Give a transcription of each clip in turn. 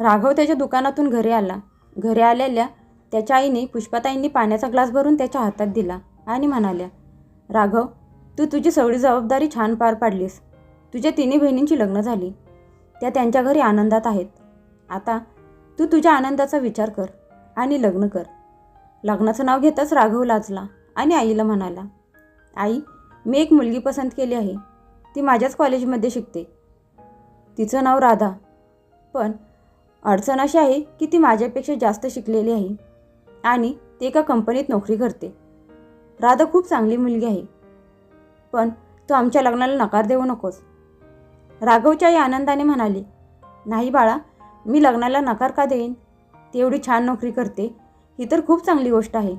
राघव त्याच्या दुकानातून घरी आला. घरी आलेल्या त्याच्या आईने पुष्पाताईंनी पाण्याचा ग्लास भरून त्याच्या हातात दिला आणि म्हणाल्या राघव तू तुझी सगळी जबाबदारी छान पार पाडलीस. तुझ्या तिन्ही बहिणींची लग्न झाली. त्या त्यांच्या घरी आनंदात आहेत. आता तू तुझ्या आनंदाचा विचार कर आणि लग्न कर. लग्नाचं नाव घेताच राघव लाजला आणि आईला म्हणाला आई मी एक मुलगी पसंत केली आहे. ती माझ्याच कॉलेजमध्ये शिकते. तिचं नाव राधा. पण अडचण अशी आहे की ती माझ्यापेक्षा जास्त शिकलेली आहे आणि ती एका कंपनीत नोकरी करते. राधा खूप चांगली मुलगी आहे. पण तू आमच्या लग्नाला नकार देऊ नकोस. राघवच्या आई आनंदाने म्हणाली नाही बाळा मी लग्नाला नकार का देईन? ती एवढी छान नोकरी करते ही तर खूप चांगली गोष्ट आहे.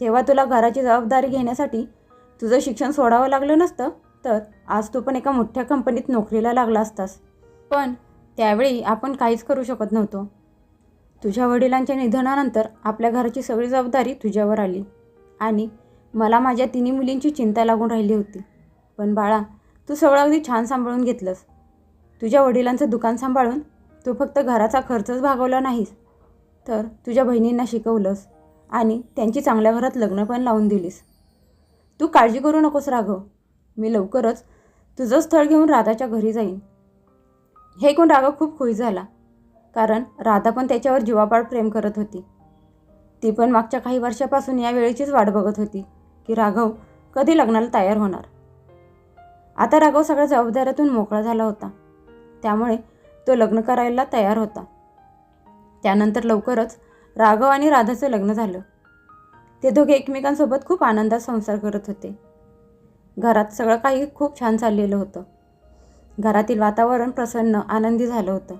तेव्हा तुला घराची जबाबदारी घेण्यासाठी तुझं शिक्षण सोडावं लागलं नसतं तर आज तू पण एका मोठ्या कंपनीत नोकरीला लागला असतास. पण त्यावेळी आपण काहीच करू शकत नव्हतो. तुझ्या वडिलांच्या निधनानंतर आपल्या घराची सगळी जबाबदारी तुझ्यावर आली आणि मला माझ्या तिन्ही मुलींची चिंता लागून राहिली होती. पण बाळा तू सगळं अगदी छान सांभाळून घेतलंस. तुझ्या वडिलांचं दुकान सांभाळून तू फक्त घराचा खर्चच भागवला नाहीस तर तुझ्या बहिणींना शिकवलंस आणि त्यांची चांगल्या घरात लग्न पण लावून दिलीस. तू काळजी करू नकोस राघव. मी लवकरच तुझं स्थळ घेऊन राधाच्या घरी जाईन. हे ऐकून राघव खूप खुश झाला. कारण राधा पण त्याच्यावर जीवापाड प्रेम करत होती. ती पण मागच्या काही वर्षापासून या वेळेचीच वाट बघत होती की राघव कधी लग्नाला तयार होणार. आता राघव सगळ्या जबाबदाऱ्यातून मोकळा झाला होता. त्यामुळे तो लग्न करायला तयार होता. त्यानंतर लवकरच राघव आणि राधाचं लग्न झालं. ते दोघे एकमेकांसोबत खूप आनंदात संसार करत होते. घरात सगळं काही खूप छान चाललेलं होतं. घरातील वातावरण प्रसन्न आनंदी झालं होतं.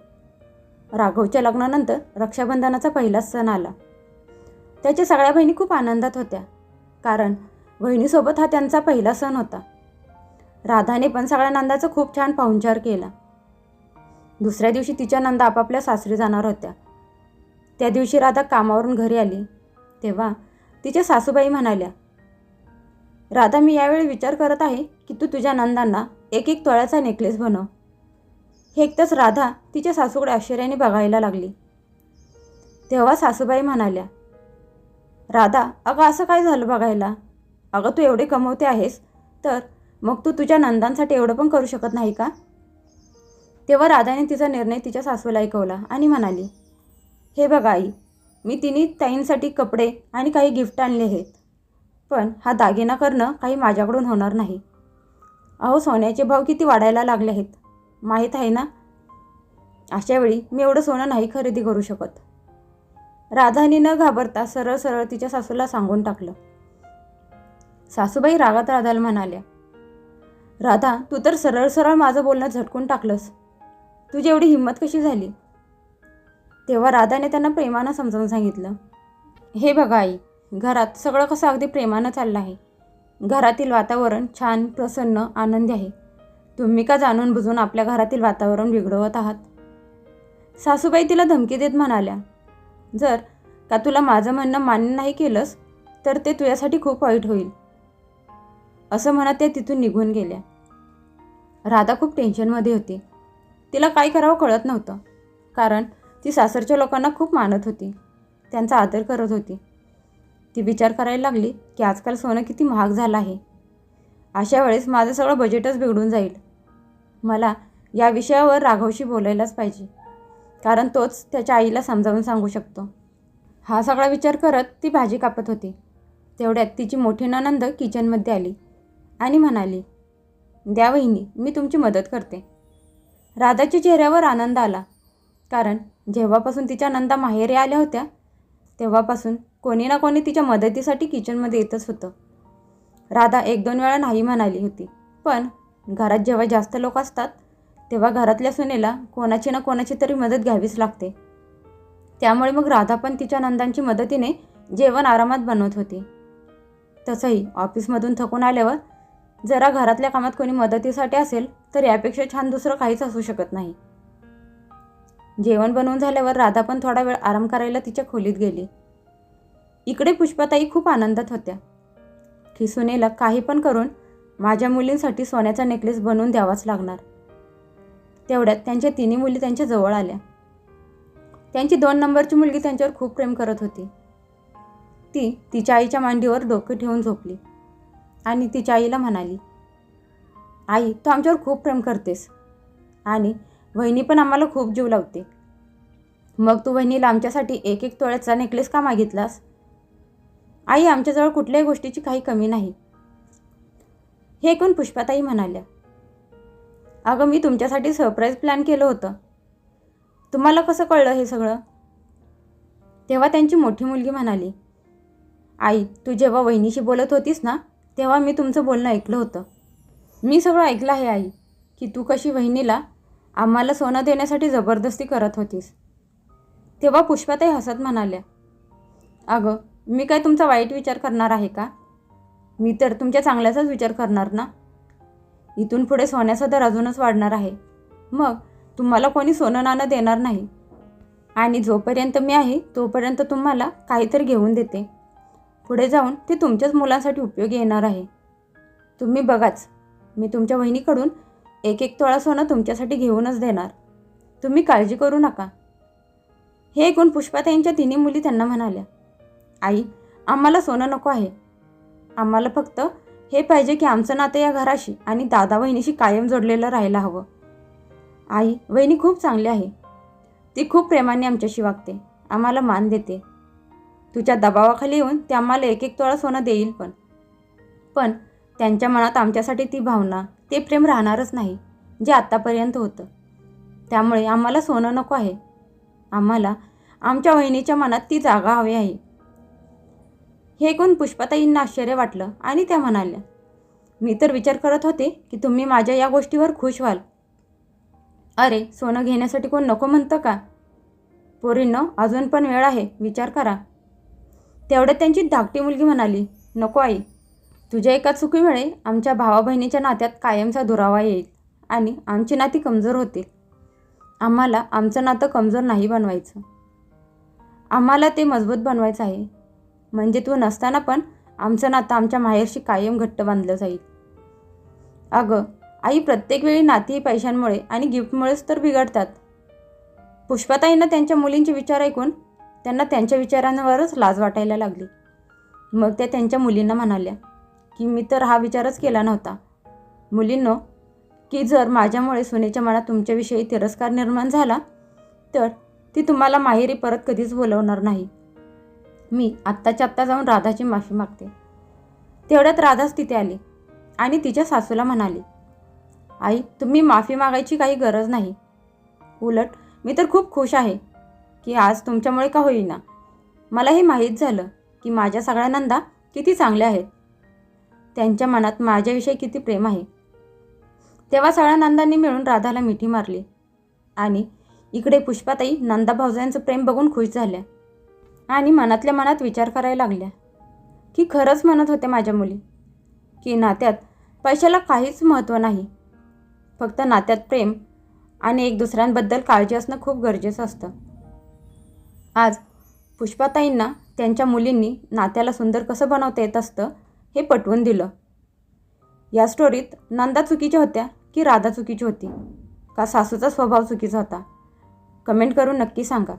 राघवच्या लग्नानंतर रक्षाबंधनाचा पहिला सण आला. त्याच्या सगळ्या बहिणी खूप आनंदात होत्या कारण बहिणीसोबत हा त्यांचा पहिला सण होता. राधाने पण सगळ्या नंदाचा खूप छान पाहुणचार केला. दुसऱ्या दिवशी तिच्या नंदा आपापल्या सासरी जाणार होत्या. त्या दिवशी राधा कामावरून घरी आली. तेव्हा तिच्या सासूबाई म्हणाल्या राधा मी यावेळी विचार करत आहे की तू तुझ्या नंदांना एक एक तोळ्याचा नेकलेस बनव. हे ऐकताच राधा तिच्या सासूकडे आश्चर्याने बघायला लागली. तेव्हा सासूबाई म्हणाल्या राधा अगं असं काय झालं बघायला? अगं तू एवढे कमवते आहेस तर मग तू तुझ्या नंदांसाठी एवढं पण करू शकत नाही का? तेव्हा राधाने तिचा निर्णय तिच्या सासूला ऐकवला आणि म्हणाली हे बघा आई मी तिन्ही ताईंसाठी कपडे आणि काही गिफ्ट आणले आहेत. पण हा दागिना करणं काही माझ्याकडून होणार नाही. अहो सोन्याचे भाव किती वाढायला लागले आहेत? माहीत आहे ना? अशा वेळी मी एवढं सोनं नाही खरेदी करू शकत. राधाने न घाबरता सरळ सरळ तिच्या सासूला सांगून टाकलं. सासूबाई रागात राधाला म्हणाल्या राधा तू तर सरळ सरळ माझं बोलणं झटकून टाकलंस. तुझी एवढी हिंमत कशी झाली? तेव्हा राधाने त्यांना प्रेमानं समजावून सांगितलं हे बघा आई घरात सगळं कसं अगदी प्रेमानं चाललं आहे. घरातील वातावरण छान प्रसन्न आनंदी आहे. तुम्ही का जाणून बुजून आपल्या घरातील वातावरण बिघडवत आहात? सासूबाई तिला धमकी देत म्हणाल्या जर का तुला माझं म्हणणं मान्य नाही केलंस तर ते तुझ्यासाठी खूप वाईट होईल. असं म्हणत त्या तिथून निघून गेल्या. राधा खूप टेन्शनमध्ये होती. तिला काय करावं कळत नव्हतं कारण ती सासरच्या लोकांना खूप मानत होती. त्यांचा आदर करत होती. ती विचार करायला लागली की आजकाल सोनं किती महाग झालं आहे. अशा वेळेस माझं सगळं बजेटच बिघडून जाईल. मला या विषयावर राघवशी बोलायलाच पाहिजे. कारण तोच त्याच्या आईला समजावून सांगू शकतो. हा सगळा विचार करत ती भाजी कापत होती. तेवढ्यात तिची मोठी ननंद किचनमध्ये आली आणि म्हणाली द्या वहिनी मी तुमची मदत करते. राधाच्या चेहऱ्यावर आनंद आला. कारण जेव्हापासून तिच्या नंदा माहेरी आल्या होत्या तेव्हापासून कोणी ना कोणी तिच्या मदतीसाठी किचनमध्ये येतच होतं. राधा एक दोन वेळा नाही म्हणाली होती. पण घरात जेव्हा जास्त लोक असतात तेव्हा घरातल्या सुनेला कोणाची ना कोणाची तरी मदत घ्यावीच लागते. त्यामुळे मग राधा पण तिच्या नंदांची मदतीने जेवण आरामात बनवत होती. तसंही ऑफिसमधून थकून आल्यावर जरा घरातल्या कामात कोणी मदतीसाठी असेल तर यापेक्षा छान दुसरं काहीच असू शकत नाही. जेवण बनवून झाल्यावर राधा पण थोडा वेळ आराम करायला तिच्या खोलीत गेली. इकडे पुष्पाताई खूप आनंदात होत्या. की सुनेला काही पण करून माझ्या मुलींसाठी सोन्याचा नेकलेस बनवून द्यावाच लागणार. तेवढ्यात त्यांच्या तिन्ही मुली त्यांच्या जवळ आल्या. त्यांची दोन नंबरची मुलगी त्यांच्यावर खूप प्रेम करत होती. ती तिच्या आईच्या मांडीवर डोकं ठेवून झोपली आणि तिच्या आईला म्हणाली आई तू आमच्यावर खूप प्रेम करतेस आणि वहिनी पण आम्हाला खूप जीव लावते. मग तू वहिनीला आमच्यासाठी एक एक तोळ्याचा नेकलेस का मागितलास? आई आमच्याजवळ कुठल्याही गोष्टीची काही कमी नाही. हे ऐकून पुष्पाताई म्हणाल्या अगं मी तुमच्यासाठी सरप्राईज प्लॅन केलं होतं. तुम्हाला कसं कळलं हे सगळं? तेव्हा त्यांची मोठी मुलगी म्हणाली आई तू जेव्हा वहिनीशी बोलत होतीस ना तेव्हा मी तुमचं बोलणं ऐकलं होतं. मी सगळं ऐकलं आहे आई की तू कशी वहिनीला आम्हाला सोनं देण्यासाठी जबरदस्ती करत होतीस. तेव्हा पुष्पाताई हसत म्हणाल्या अगं मी काय तुमचा वाईट विचार करणार आहे का? मी तर तुमच्या चांगल्याचाच विचार करणार ना? इथून पुढे सोन्याचा दर अजूनच वाढणार आहे. मग तुम्हाला कोणी सोनं नाणं देणार नाही. आणि जोपर्यंत मी आहे तोपर्यंत तुम्हाला काहीतरी घेऊन देते. पुढे जाऊन ते तुमच्याच मुलांसाठी उपयोगी येणार आहे. तुम्ही बघाच मी तुमच्या वहिनीकडून एक एक तोळा सोनं तुमच्यासाठी घेऊनच देणार. तुम्ही काळजी करू नका. हे ऐकून पुष्पाताईंच्या तिन्ही मुली त्यांना म्हणाल्या आई आम्हाला सोनं नको आहे. आम्हाला फक्त हे पाहिजे की आमचं नातं या घराशी आणि दादा वहिनीशी कायम जोडलेलं राहायला हवं. आई वहिनी खूप चांगली आहे. ती खूप प्रेमाने आमच्याशी वागते आम्हाला मान देते. तुझ्या दबावाखाली येऊन ते आम्हाला एक एक तोळा सोनं देईल पण. पण त्यांच्या मनात आमच्यासाठी ती भावना ते प्रेम राहणारच नाही जे आत्तापर्यंत होतं. त्यामुळे आम्हाला सोनं नको आहे. आम्हाला आमच्या वहिनीच्या मनात ती जागा हवी आहे. हे ऐकून पुष्पाताईंना आश्चर्य वाटलं आणि त्या म्हणाल्या मी तर विचार करत होते की तुम्ही माझ्या या गोष्टीवर खुश व्हाल. अरे सोनं घेण्यासाठी कोण नको म्हणतं का? पोरींनो अजून पण वेळ आहे विचार करा. तेवढ्यात त्यांची धाकटी मुलगी म्हणाली नको आई तुझ्या एका चुकीमुळे आमच्या भावा बहिणीच्या नात्यात कायमचा दुरावा येईल आणि आमची नाती कमजोर होतील. आम्हाला आमचं नातं कमजोर नाही बनवायचं. आम्हाला ते मजबूत बनवायचं आहे. म्हणजे तू नसताना पण आमचं नातं आमच्या माहेरशी कायम घट्ट बांधलं जाईल. अगं आई प्रत्येक वेळी नाती पैशांमुळे आणि गिफ्टमुळेच तर बिघडतात. पुष्पाताईंना त्यांच्या मुलींचे विचार ऐकून त्यांना त्यांच्या विचारांवरच लाज वाटायला लागली. मग त्या त्यांच्या मुलींना म्हणाल्या की मी तर हा विचारच केला नव्हता. मुलींनो की जर माझ्यामुळे सुनेच्या मनात तुमच्याविषयी तिरस्कार निर्माण झाला तर ती तुम्हाला माहेरी परत कधीच बोलवणार नाही. मी आत्ताच्या आत्ता जाऊन राधाची माफी मागते. तेवढ्यात राधाच तिथे आली आणि तिच्या सासूला म्हणाली आई तुम्ही माफी मागायची काही गरज नाही. उलट मी तर खूप खुश आहे की आज तुमच्यामुळे का होईना. मला हे माहीत झालं की माझ्या सगळ्या नंदा किती चांगल्या आहेत. त्यांच्या मनात माझ्याविषयी किती प्रेम आहे. तेव्हा सगळ्या नंदांनी मिळून राधाला मिठी मारली आणि इकडे पुष्पाताई नंदा भाऊजांचं प्रेम बघून खुश झाल्या. आणि मनातल्या मनात विचार करायला लागल्या. की खरंच म्हणत होते माझ्या मुली की नात्यात पैशाला काहीच महत्त्व नाही. फक्त नात्यात प्रेम आणि एक दुसऱ्यांबद्दल काळजी असणं खूप गरजेचं असतं. आज पुष्पाताईंना त्यांच्या मुलींनी नात्याला सुंदर कसं बनवता येत असतं हे पटवून दिलं. या स्टोरीत नंदा चुकीच्या होत्या की राधा चुकीची होती? का सासूचा स्वभाव चुकीचा होता? कमेंट करून नक्की सांगा.